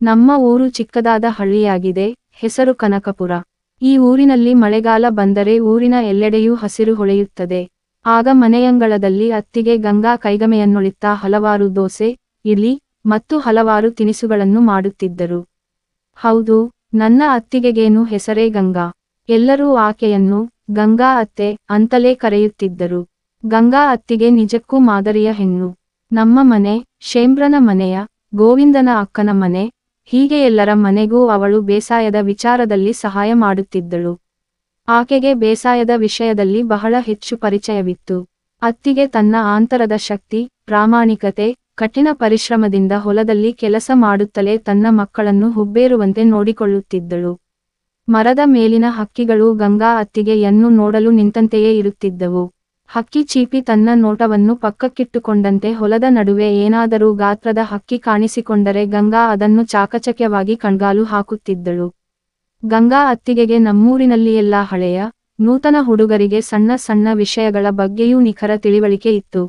ನಮ್ಮ ಊರು ಚಿಕ್ಕದಾದ ಹಳ್ಳಿಯಾಗಿದೆ, ಹೆಸರು ಕನಕಪುರ. ಈ ಊರಿನಲ್ಲಿ ಮಳೆಗಾಲ ಬಂದರೆ ಊರಿನ ಎಲ್ಲೆಡೆಯೂ ಹಸಿರು ಹೊಳೆಯುತ್ತದೆ. ಆಗ ಮನೆಯಂಗಳದಲ್ಲಿ ಅತ್ತಿಗೆ ಗಂಗಾ ಕೈಗಮೆಯನ್ನೊಳಿತ್ತಾ ಹಲವಾರು ದೋಸೆ, ಇಡ್ಲಿ ಮತ್ತು ಹಲವಾರು ತಿನಿಸುಗಳನ್ನು ಮಾಡುತ್ತಿದ್ದರು. ಹೌದು, ನನ್ನ ಅತ್ತಿಗೆಗೇನು ಹೆಸರೇ ಗಂಗಾ. ಎಲ್ಲರೂ ಆಕೆಯನ್ನು ಗಂಗಾ ಅತ್ತೆ ಅಂತಲೇ ಕರೆಯುತ್ತಿದ್ದರು. ಗಂಗಾ ಅತ್ತಿಗೆ ನಿಜಕ್ಕೂ ಮಾದರಿಯ ಹೆಣ್ಣು. ನಮ್ಮ ಮನೆ ಶೇಂಬ್ರನ ಮನೆಯ, ಗೋವಿಂದನ ಅಕ್ಕನ ಮನೆ ಹೀಗೆ ಎಲ್ಲರ ಮನೆಗೂ ಅವಳು ಬೇಸಾಯದ ವಿಚಾರದಲ್ಲಿ ಸಹಾಯ ಮಾಡುತ್ತಿದ್ದಳು. ಆಕೆಗೆ ಬೇಸಾಯದ ವಿಷಯದಲ್ಲಿ ಬಹಳ ಹೆಚ್ಚು ಪರಿಚಯವಿತ್ತು. ಅತ್ತಿಗೆ ತನ್ನ ಆಂತರದ ಶಕ್ತಿ, ಪ್ರಾಮಾಣಿಕತೆ, ಕಠಿಣ ಪರಿಶ್ರಮದಿಂದ ಹೊಲದಲ್ಲಿ ಕೆಲಸ ಮಾಡುತ್ತಲೇ ತನ್ನ ಮಕ್ಕಳನ್ನು ಹುಬ್ಬೇರುವಂತೆ ನೋಡಿಕೊಳ್ಳುತ್ತಿದ್ದಳು. ಮರದ ಮೇಲಿನ ಹಕ್ಕಿಗಳು ಗಂಗಾ ಅತ್ತಿಗೆಯನ್ನು ನೋಡಲು ನಿಂತಂತೆಯೇ ಇರುತ್ತಿದ್ದವು. ಹಕ್ಕಿ ಚೀಪಿ ತನ್ನ ನೋಟವನ್ನು ಪಕ್ಕಕ್ಕಿಟ್ಟುಕೊಂಡಂತೆ ಹೊಲದ ನಡುವೆ ಏನಾದರೂ ಗಾತ್ರದ ಹಕ್ಕಿ ಕಾಣಿಸಿಕೊಂಡರೆ ಗಂಗಾ ಅದನ್ನು ಚಾಕಚಕ್ಯವಾಗಿ ಕಣ್ಗಾಲು ಹಾಕುತ್ತಿದ್ದಳು. ಗಂಗಾ ಅತ್ತಿಗೆಗೆ ನಮ್ಮೂರಿನಲ್ಲಿಯೆಲ್ಲ ಹಳೆಯ, ನೂತನ ಹುಡುಗರಿಗೆ ಸಣ್ಣ ಸಣ್ಣ ವಿಷಯಗಳ ಬಗ್ಗೆಯೂ ನಿಖರ ತಿಳಿವಳಿಕೆ ಇತ್ತು.